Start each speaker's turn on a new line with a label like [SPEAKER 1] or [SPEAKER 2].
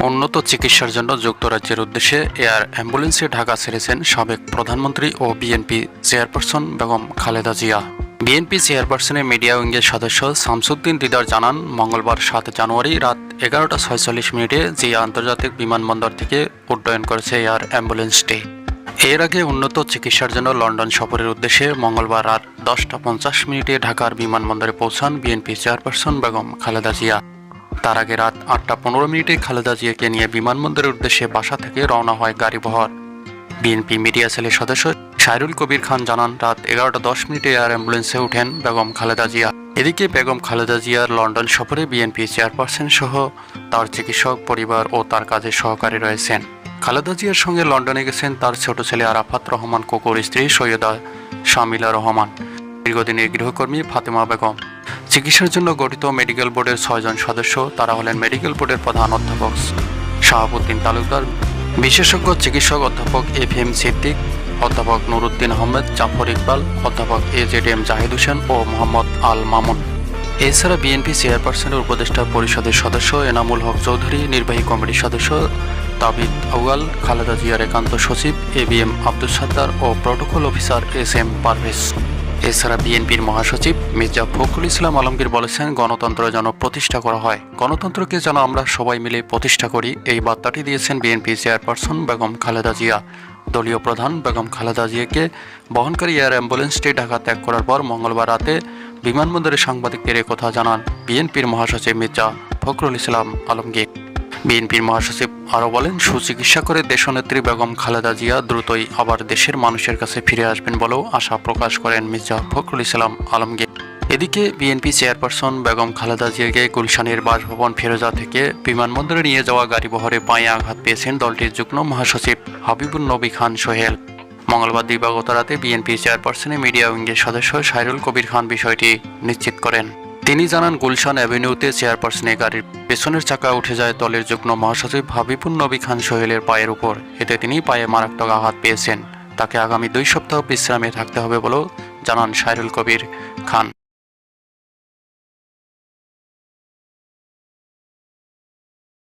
[SPEAKER 1] উন্নত চিকিৎসার জন্য যুক্তরাজ্যের উদ্দেশ্যে এয়ার অ্যাম্বুলেন্সে ঢাকা ছেড়েছেন সাবেক প্রধানমন্ত্রী ও BNP chairperson Begum Khaleda Zia. BNP চেয়ারপারসনের মিডিয়া উইংয়ের সদস্য শামসুদ্দিন দিদার জানান, মঙ্গলবার সাত জানুয়ারি রাত এগারোটা ছয়চল্লিশ মিনিটে জিয়া আন্তর্জাতিক বিমানবন্দর থেকে উড্ডয়ন করেছে এয়ার অ্যাম্বুলেন্সটি। এর আগে উন্নত চিকিৎসার জন্য লন্ডন সফরের উদ্দেশ্যে মঙ্গলবার রাত দশটা পঞ্চাশ মিনিটে ঢাকার বিমানবন্দরে পৌঁছান বিএনপি চেয়ারপারসন বেগম খালেদা জিয়া। তার আগে রাত আটটা পনেরো মিনিটে খালেদা জিয়াকে নিয়ে বিমানবন্দরের উদ্দেশ্যে বাসা থেকে রওনা হয় গাড়িবহর। বিএনপি মিডিয়া সেলের সদস্য সাইরুল কবির খান জানান, রাত এগারোটা দশ মিনিটে এয়ার অ্যাম্বুলেন্সে ওঠেন বেগম খালেদা জিয়া। এদিকে বেগম খালেদা জিয়ার লন্ডন সফরে বিএনপি চেয়ারপারসন সহ তার চিকিৎসক, পরিবার ও তার কাজের সহকারী রয়েছেন। খালেদা জিয়ার সঙ্গে লন্ডনে গেছেন তার ছোট ছেলে আরাফাত রহমান, কোকোর স্ত্রী সৈয়দা শামিলা রহমান। দীর্ঘদিনের গৃহকর্মী ফাতেমা বেগম। চিকিৎসার জন্য গঠিত মেডিকেল বোর্ডের ছয়জন সদস্য, তারা হলেন মেডিকেল বোর্ডের প্রধান অধ্যাপক শাহাবুদ্দিন তালুকদার, বিশেষজ্ঞ চিকিৎসক অধ্যাপক এফ এম সিদ্দিক, অধ্যাপক নুরুদ্দিন আহমেদ, জাফর ইকবাল, অধ্যাপক A Z M Zahid Hossain ও মোহাম্মদ আল মামুন। এছাড়া বিএনপি চেয়ারপারসনের উপদেষ্টা পরিষদের সদস্য এনামুল হক চৌধুরী, নির্বাহী কমিটির সদস্য তাবিদ আউয়াল, খালেদা জিয়ার একান্ত সচিব A B M Abdul Sattar O protocol officer S M Parvez. এছাড়া বিএনপির মহাসচিব মির্জা ফখরুল ইসলাম আলমগীর বলেছেন, গণতন্ত্র যেন প্রতিষ্ঠা করা হয়। গণতন্ত্রকে যেন আমরা সবাই মিলে প্রতিষ্ঠা করি, এই বার্তাটি দিয়েছেন বিএনপি চেয়ারপারসন বেগম খালেদা জিয়া। দলীয় প্রধান বেগম খালেদা জিয়াকে বহনকারী এয়ার অ্যাম্বুলেন্সটি ঢাকা ত্যাগ করার পর মঙ্গলবার রাতে বিমানবন্দরে সাংবাদিকদের কথা জানান বিএনপির মহাসচিব মির্জা ফখরুল ইসলাম আলমগীর। বিএনপির মহাসচিব আরও বলেন, সুচিকিৎসা করে দেশনেত্রী বেগম খালেদা জিয়া দ্রুতই আবার দেশের মানুষের কাছে ফিরে আসবেন বলেও আশা প্রকাশ করেন মির্জা ফখরুল ইসলাম আলমগীর। এদিকে বিএনপি চেয়ারপারসন বেগম খালেদা জিয়াকে গুলশানের বাসভবন ফেরোজা থেকে বিমানবন্দরে নিয়ে যাওয়া গাড়িবহরে পায়ে আঘাত পেয়েছেন দলটির যুগ্ম মহাসচিব হাবিবুল নবী খান সোহেল। মঙ্গলবার দিবাগত রাতে বিএনপি চেয়ারপারসনের মিডিয়া উইংয়ের সদস্য সাইরুল কবির খান বিষয়টি নিশ্চিত করেন। তিনি জানান, গুলশান অ্যাভিনিউতে চেয়ারপারসনের গাড়ির পেছনের চাকা উঠে যায় দলের যুগ্ম মহাসচিব হাবিবুল নবী খান সোহেলের পায়ের উপর। এতে তিনি পায়ে মারাত্মক আঘাত পেয়েছেন। তাকে আগামী দুই সপ্তাহ বিশ্রামে থাকতে হবে বলেও জানান সাইরুল কবির খান।